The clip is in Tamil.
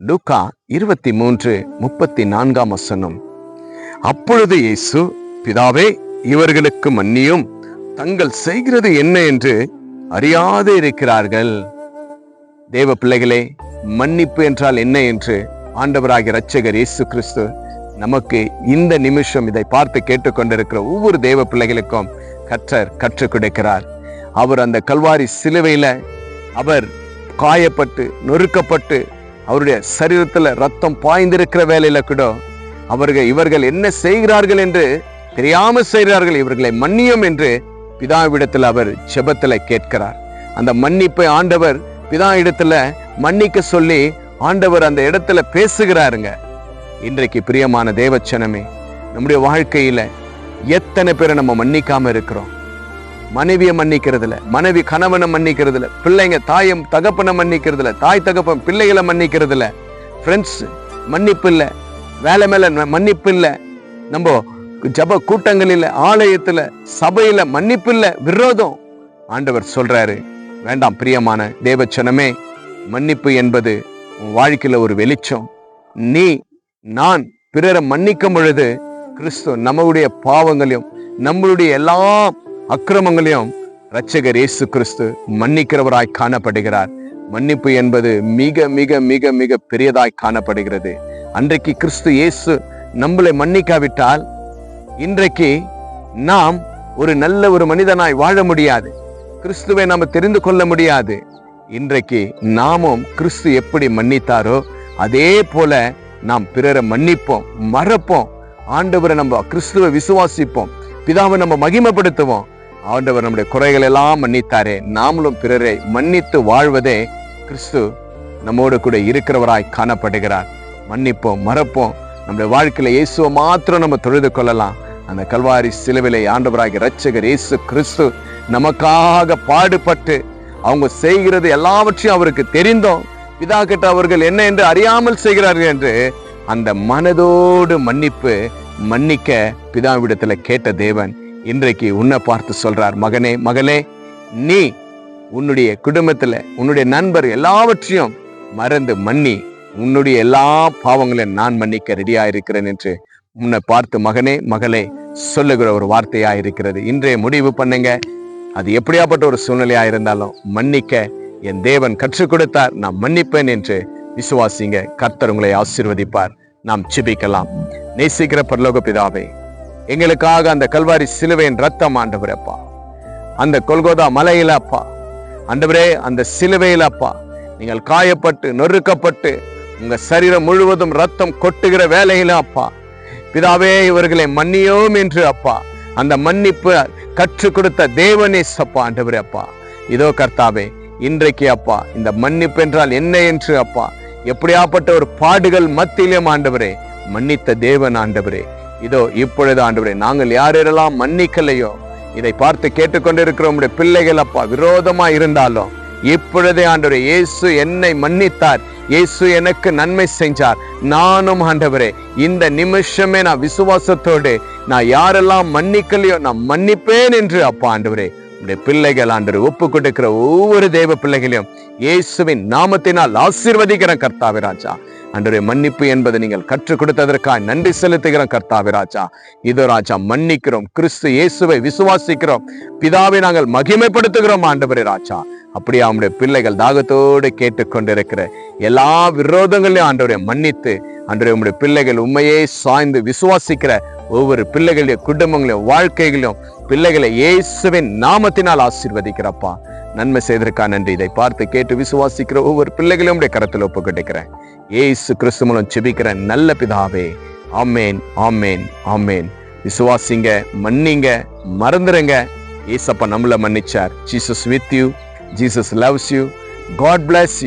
லூக்கா இருபத்தி மூன்று முப்பத்தி நான்காம் வசனம். அப்பொழுது இயேசு பிதாவே இவர்களுக்கு மன்னியும். தங்கள் செய்கிறது என்ன என்று அறியாது இருக்கிறார்கள். தேவ பிள்ளைகளே மன்னிப்பு என்றால் என்ன என்று ஆண்டவராகிய இரட்சகர் இயேசு கிறிஸ்து நமக்கு இந்த நிமிஷம் இதை பார்த்து கேட்டுக்கொண்டிருக்கிற ஒவ்வொரு தேவ பிள்ளைகளுக்கும் கற்றர் கற்றுக் கொடுக்கிறார். அவர் அந்த கல்வாரி சிலுவையில அவர் காயப்பட்டு நொறுக்கப்பட்டு அவருடைய சரீரத்துல ரத்தம் பாய்ந்திருக்கிற வேலையில கூட அவர்கள் இவர்கள் என்ன செய்கிறார்கள் என்று தெரியாம செய்கிறார்கள் இவர்களை மன்னியும் என்று பிதாவிடத்தில் அவர் செபத்துல கேட்கிறார். அந்த மன்னிப்பை ஆண்டவர் பிதா இடத்துல மன்னிக்க சொல்லி ஆண்டவர் அந்த இடத்துல பேசுகிறாருங்க. இன்றைக்கு பிரியமான தேவச்சனமே நம்முடைய வாழ்க்கையில எத்தனை பேரை நம்ம மன்னிக்காம இருக்கிறோம்? மனைவியை மன்னிக்கிறதுல மனைவி கணவனை மன்னிக்கிறதுல பிள்ளைங்க தாயம் தகப்பனை மன்னிக்கிறதுல தாய் தகப்பன் பிள்ளைகளை மன்னிக்கிறதுல ஃப்ரெண்ட்ஸ் மன்னிப்பு இல்லை. வேலை மேல மன்னிப்பு இல்லை. நம்ம ஜப கூட்டங்களில் ஆலயத்துல சபையில மன்னிப்பு இல்லை விரோதம். ஆண்டவர் சொல்றாரு வேண்டாம் பிரியமான தேவச்சனமே மன்னிப்பு என்பது உன் வாழ்க்கையில ஒரு வெளிச்சம். நீ நான் பிறரை மன்னிக்கும் பொழுது கிறிஸ்து நம்முடைய பாவங்களையும் நம்மளுடைய எல்லா அக்கிரமங்களையும் ரட்சகர் இயேசு கிறிஸ்து மன்னிக்கிறவராய் காணப்படுகிறார். மன்னிப்பு என்பது மிக மிக மிக மிக பெரியதாய் காணப்படுகிறது. அன்றைக்கு கிறிஸ்து இயேசு நம்மளை மன்னிக்காவிட்டால் இன்றைக்கு நாம் ஒரு நல்ல ஒரு மனிதனாய் வாழ முடியாது. கிறிஸ்துவை நாம் தெரிந்து கொள்ள முடியாது. இன்றைக்கு நாமும் கிறிஸ்து எப்படி மன்னித்தாரோ அதே போல நாம் பிறரை மன்னிப்போம் மறப்போம். ஆண்டவரை நம்ம கிறிஸ்துவை விசுவாசிப்போம். பிதாவை நம்ம மகிமைப்படுத்துவோம். ஆண்டவர் நம்முடைய குறைகள் எல்லாம் மன்னித்தாரே. நாமளும் பிறரை மன்னித்து வாழ்வதே கிறிஸ்து நம்மோடு கூட இருக்கிறவராய் காணப்படுகிறார். மன்னிப்போம் மறப்போம். நம்முடைய வாழ்க்கையில இயேசுவை மாத்திரம் நம்ம தொழுது கொள்ளலாம். அந்த கல்வாரி சிலுவிலை ஆண்டவராகிய ரட்சகர் இயேசு கிறிஸ்து நமக்காக பாடுபட்டு அவங்க செய்கிறது எல்லாவற்றையும் அவருக்கு தெரிந்தோம். பிதா கிட்ட அவர்கள் என்ன என்று அறியாமல் செய்கிறார்கள் என்று அந்த மனதோடு மன்னிப்பு மன்னிக்க பிதாவிடத்துல கேட்ட தேவன். இன்றைக்கு உன்னை பார்த்து சொல்றார் மகனே மகளே நீ உன்னுடைய குடும்பத்துல உன்னுடைய நண்பர் எல்லாவற்றையும் மறந்து மன்னி உன்னுடைய எல்லா பாவங்களையும் நான் மன்னிக்க ரெடியா இருக்கிறேன் என்று உன்னை பார்த்து மகனே மகளே சொல்லுகிற ஒரு வார்த்தையா இருக்கிறது இன்றைய முடிவு பண்ணுங்க. அது எப்படியாப்பட்ட ஒரு சூழ்நிலையா இருந்தாலும் மன்னிக்க என் தேவன் கற்றுக் கொடுத்தார். நான் மன்னிப்பேன் என்று விசுவாசிங்க. கர்த்தர் உங்களை ஆசீர்வதிப்பார். நாம் சிபிக்கலாம் நேசிக்கிற பரலோக பிதாவை எங்களுக்காக அந்த கல்வாரி சிலுவையின் ரத்தம் ஆண்டவர் அப்பா. அந்த கொல்கோதா மலையில அப்பா. ஆண்டவரே அந்த சிலுவையில் அப்பா. நீங்கள் காயப்பட்டு நொறுக்கப்பட்டு உங்க சரீரம் முழுவதும் ரத்தம் கொட்டுகிற வேலையில அப்பா. பிதாவே இவர்களை மன்னியோம் என்று அப்பா. அந்த மன்னிப்பு கற்றுக் கொடுத்த தேவனே சப்பா ஆண்டவரே அப்பா. இதோ கர்த்தாவே இன்றைக்கு அப்பா இந்த மன்னிப்பு என்றால் என்ன என்று அப்பா. எப்படியாப்பட்ட ஒரு பாடுகள் மத்தியிலும் ஆண்டவரே மன்னித்த தேவன் ஆண்டவரே. இதோ இப்பொழுது ஆண்டவரே நாங்கள் யாரெல்லாம் மன்னிக்கலையோ இதை பார்த்து கேட்டுக்கொண்டிருக்கிற உடைய பிள்ளைகள் அப்பா விரோதமா இருந்தாலும் இப்பொழுதே ஆண்டவரே இயேசு என்னை மன்னித்தார். இயேசு எனக்கு நன்மை செஞ்சார். நானும் ஆண்டவரே இந்த நிமிஷமே நான் விசுவாசத்தோடு நான் யாரெல்லாம் மன்னிக்கலையோ நான் மன்னிப்பேன் என்று அப்பா ஆண்டவரே உடைய பிள்ளைகள் ஆண்டவர் ஒப்பு கொடுக்கிற ஒவ்வொரு தேவ பிள்ளைகளையும் இயேசுவின் நாமத்தினால் ஆசீர்வதிக்கிற கர்த்தாவே ராஜா. அன்றைய மன்னிப்பு என்பதை நீங்கள் கற்றுக் கொடுத்ததற்காக நன்றி செலுத்துகிறோம் கர்த்தாவி ராஜா. இதோ ராஜா மன்னிக்கிறோம் கிறிஸ்து இயேசுவை விசுவாசிக்கிறோம். பிதாவை நாங்கள் மகிமைப்படுத்துகிறோம் ஆண்டவரே ராஜா. அப்படியே அவனுடைய பிள்ளைகள் தாகத்தோடு கேட்டுக்கொண்டிருக்கிற எல்லா விரோதங்களையும் ஆண்டவரை மன்னித்து அன்றைய உங்களுடைய பிள்ளைகள் உண்மையே சாய்ந்து விசுவாசிக்கிற ஒவ்வொரு பிள்ளைகளுடைய குடும்பங்களையும் வாழ்க்கைகளையும் பிள்ளைகளை இயேசுவின் நாமத்தினால் ஆசீர்வதிக்கிறப்பா. நன்மை செய்ததற்காக நன்றி. இதை பார்த்து கேட்டு விசுவாசிக்கிற ஒவ்வொரு பிள்ளைகளையும் உடைய கரத்தில் ஒப்பு கிடைக்கிறேன் ஏசு கிறிஸ்து மூலம் செபிக்கிற நல்ல பிதாவே ஆமேன் ஆமேன் ஆமேன். விசுவாசிங்க மன்னிங்க மறந்துருங்க. ஏசப்பா நம்மள மன்னிச்சார். Jesus with you Jesus loves you God bless you